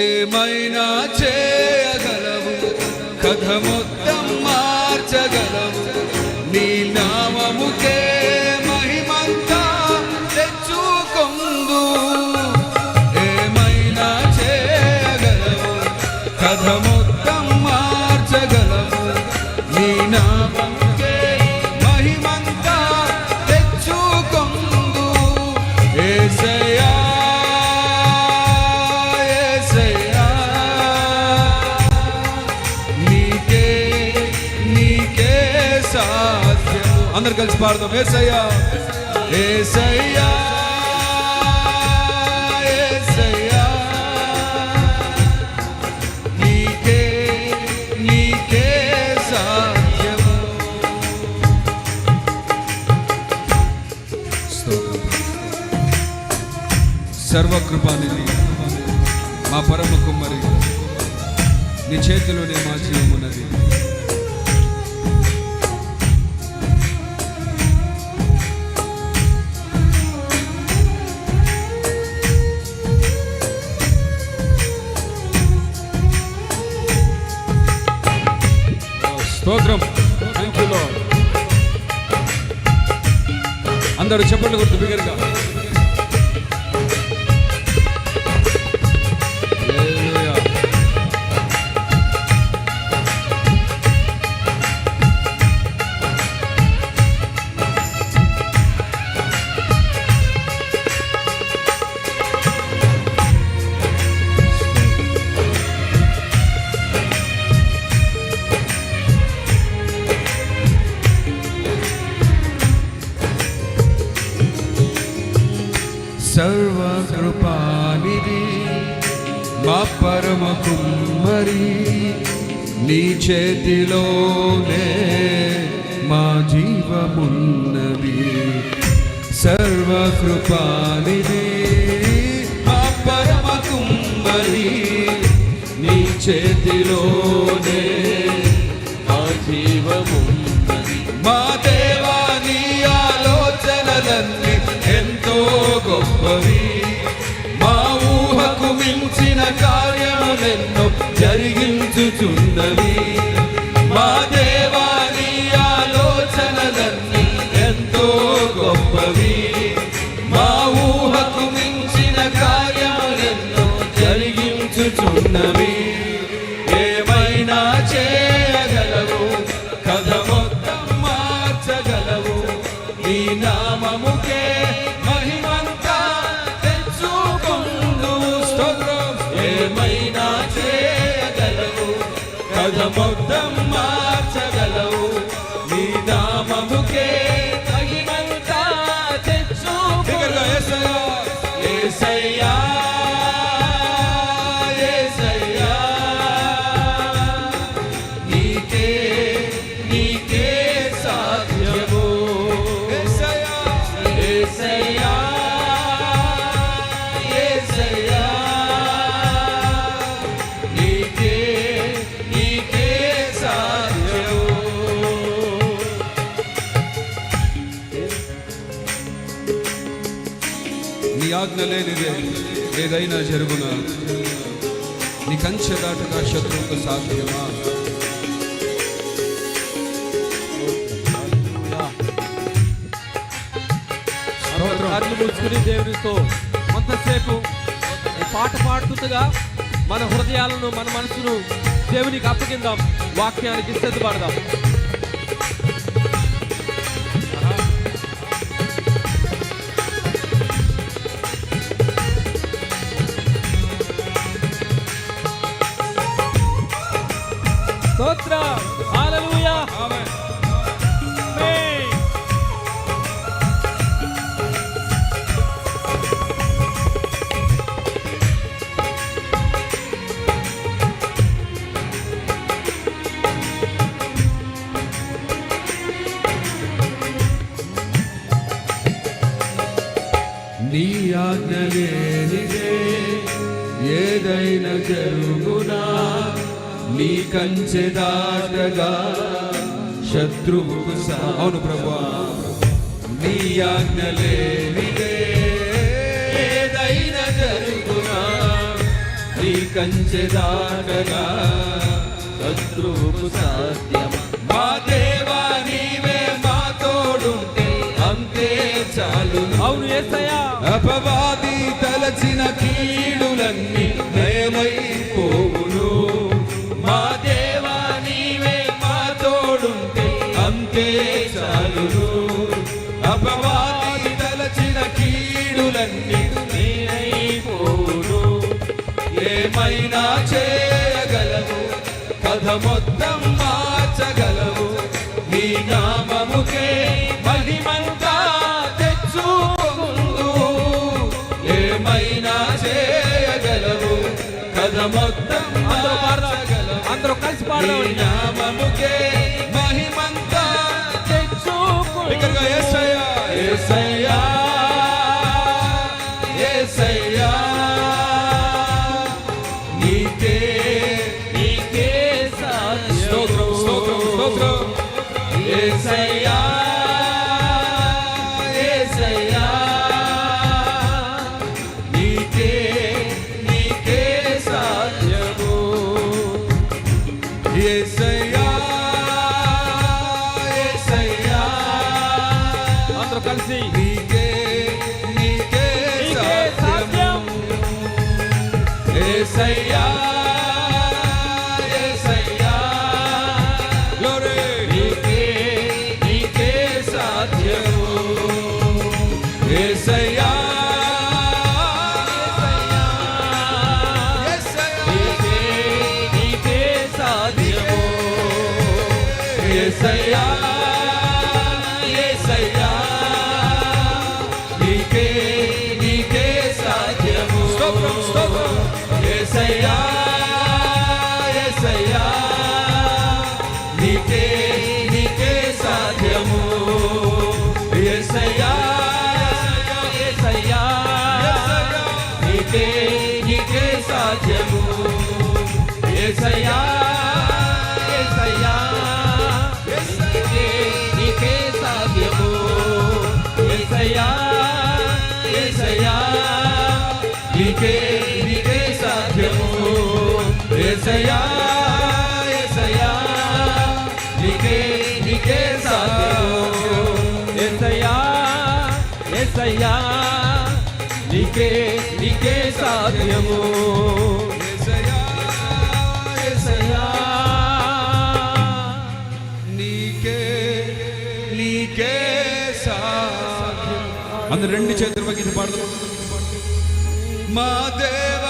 ఏమైనా చేయగలవు? కథ మొత్తం సాధ్యము. అందరు కలిసి పాడదాం. ఏసయ్యా. ఏసయ్యా. ఏసయ్యా. నీకే నీకే సాధ్యము. సర్వకృపానిధి మా పరమ కుమ్మరి నీ చేతిలోనే మా జీవమున్నది. స్తోత్రం. థ్యాంక్ అందరూ చెప్పండి గుర్తు బిగరగా. మా పరమ కుమ్మరి నీ చేతిలోనే మా జీవమున్నది. సర్వకృపానిధి మా పరమ కుమ్మరి నీ చేతిలోనే మా జీవమున్నది. మా దేవా నీ ఆలోచనలన్నీ ఎంతో గొప్పవి. ఉన్నది మా దేవాని ఆలోచనలన్నీ ఎంతో గొప్పవి. మా ఊహకు మించిన కార్యములెన్నో జరిగించుచున్నవి. ఏమైనా చేయగలవు? కథ మొత్తం మార్చగలవు. నీ నీ ఆజ్ఞ లేనిదే ఏదైనా జరుగునా? నీ కంచె దాటుగా శత్రువుకు సాధ్యమా. కళ్ళు మూసుకుని దేవునితో కొంతసేపు పాట పాడుతుండగా మన హృదయాలను మన మనసును దేవునికి అప్పగిందాం. వాక్యానికి సిద్ధపడదాం కంచె దాటగా శత్రువుకు సా- అవును ప్రభు నీ ఆజ్ఞ లేనిదే ఏదైనా జరుగునా? నీ కంచె దాటగా శత్రువుకు సాధ్యమా మా దేవా నీవే మా తోడుంటే అంతే చాలు. అవును యేసయ్యా అపవాది తలచిన కీడులన్నీ మొత్తం మార్చగలవు. నీ నామముకే మహిమంతా తెచ్చుకుందు ఏమైనా చేయగలవు? కథ మొత్తం మార్చగలవు. అందరూ కలిసి నీ పాడదాం నామముకే మహిమంతా బిగ్గరగా యేసయ్యా యేసయ్యా యేసయ్యా Say Sayyad యేసయ్యా యేసయ్యా నీకే నీకే యేసయ్యా యేసయ్యా నీకే నీకే సాధ్యము. అందరు రెండు చేతులు పగిలి పాడదాం. మా దేవా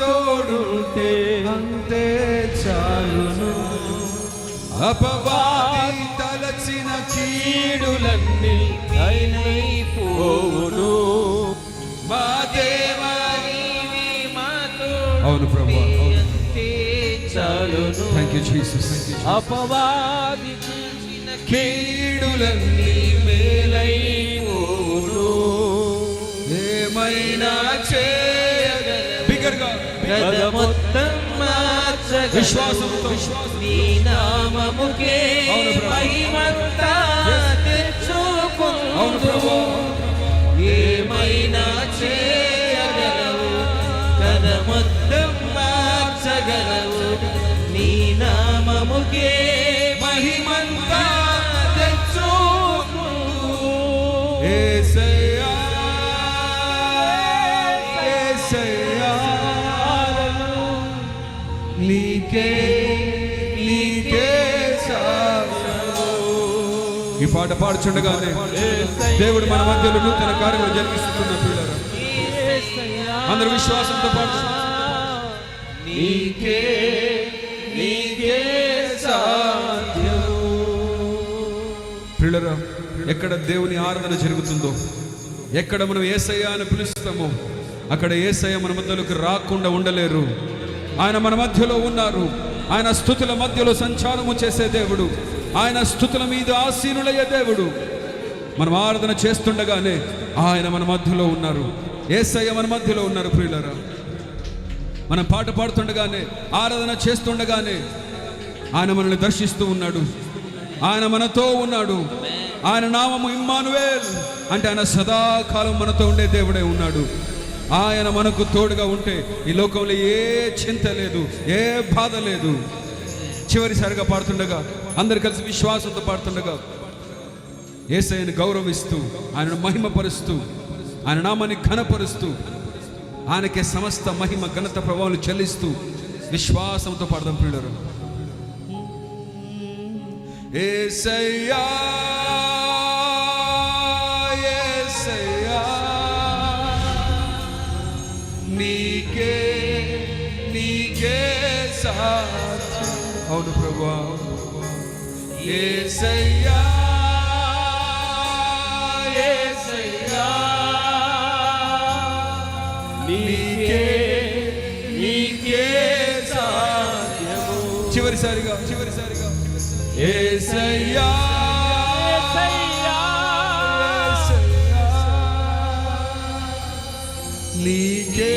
తోడుంటే అంతే చాలును. అపవాది తలచిన కీడులన్నీ అయినైపోవును మా దేవా అవును ప్రభు చాలును. థ్యాంక్ యూ జీసస్ అపవాది కీడులన్నీ మేలైపోవును. ఏమైనా చేయగల విశ్వాసంతో. నీ నామముకే. మహిమంతా ఈ పాట పాడుచుండగానే దేవుడు మన మధ్యలో నూతన కార్యములు జరిగిస్తున్న పిల్లలు. అందరు విశ్వాసంతో పాడు నీకే పిల్లరా ఎక్కడ దేవుని ఆరాధన జరుగుతుందో ఎక్కడ మనం ఏసయ్య అని పిలుస్తామో అక్కడ ఏసయ్య మన మధ్యలోకి రాకుండా ఉండలేరు. ఆయన మన మధ్యలో ఉన్నారు. ఆయన స్థుతుల మధ్యలో సంచారము చేసే దేవుడు. ఆయన స్థుతుల మీద ఆసీనులయ్యే దేవుడు. మనం ఆరాధన చేస్తుండగానే ఆయన మన మధ్యలో ఉన్నారు. ఏసయ్య మన మధ్యలో ఉన్నారు ప్రియులరా. మనం పాట పాడుతుండగానే ఆరాధన చేస్తుండగానే ఆయన మనల్ని దర్శిస్తూ ఉన్నాడు. ఆయన మనతో ఉన్నాడు. ఆయన నామము ఇమ్మానువేల్ అంటే ఆయన సదాకాలం మనతో ఉండే దేవుడే ఉన్నాడు. ఆయన మనకు తోడుగా ఉంటే ఈ లోకంలో ఏ చింత లేదు ఏ బాధ లేదు. చివరిసారిగా పాడుతుండగా అందరు కలిసి విశ్వాసంతో పాడుతుండగా ఏసైని గౌరవిస్తూ ఆయనను మహిమపరుస్తూ ఆయన నామాన్ని ఘనపరుస్తూ ఆయనకే సమస్త మహిమ ఘనత ప్రభావాలు చెల్లిస్తూ విశ్వాసంతో పాడదాం పిల్లరు ఏసయ్యా! ప్రభువా ఏసయ్యా ఏసయ్యా నీకే నీకే సాధ్యము. చివరిసారిగా చివరిసారిగా. ఏసయ్యా నీకే